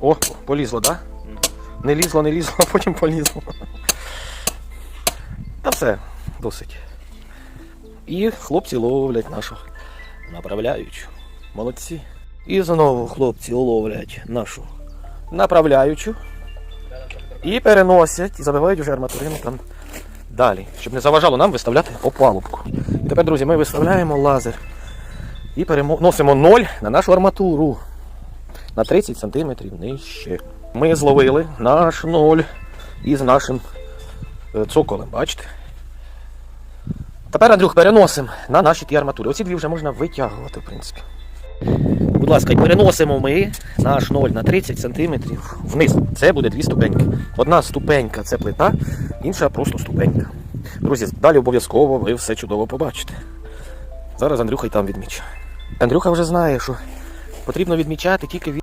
О, полізло, так? Да? Не лізло, не лізло, а потім полізло. Та все, досить. І хлопці ловлять нашу направляючу. Молодці. І знову хлопці ловлять нашу направляючу. І переносять, і забивають уже арматурину там далі, щоб не заважало нам виставляти опалубку. І тепер, друзі, ми виставляємо лазер і переносимо ноль на нашу арматуру на 30 см нижче. Ми зловили наш ноль із нашим е, цоколем, бачите? Тепер, Андрюх, переносимо на наші ті арматури. Оці дві вже можна витягувати, в принципі. Будь ласка, переносимо ми наш ноль на 30 см вниз. Це буде дві ступеньки. Одна ступенька це плита, інша просто ступенька. Друзі, далі обов'язково ви все чудово побачите. Зараз Андрюха й там відмічає. Андрюха вже знає, що потрібно відмічати тільки від.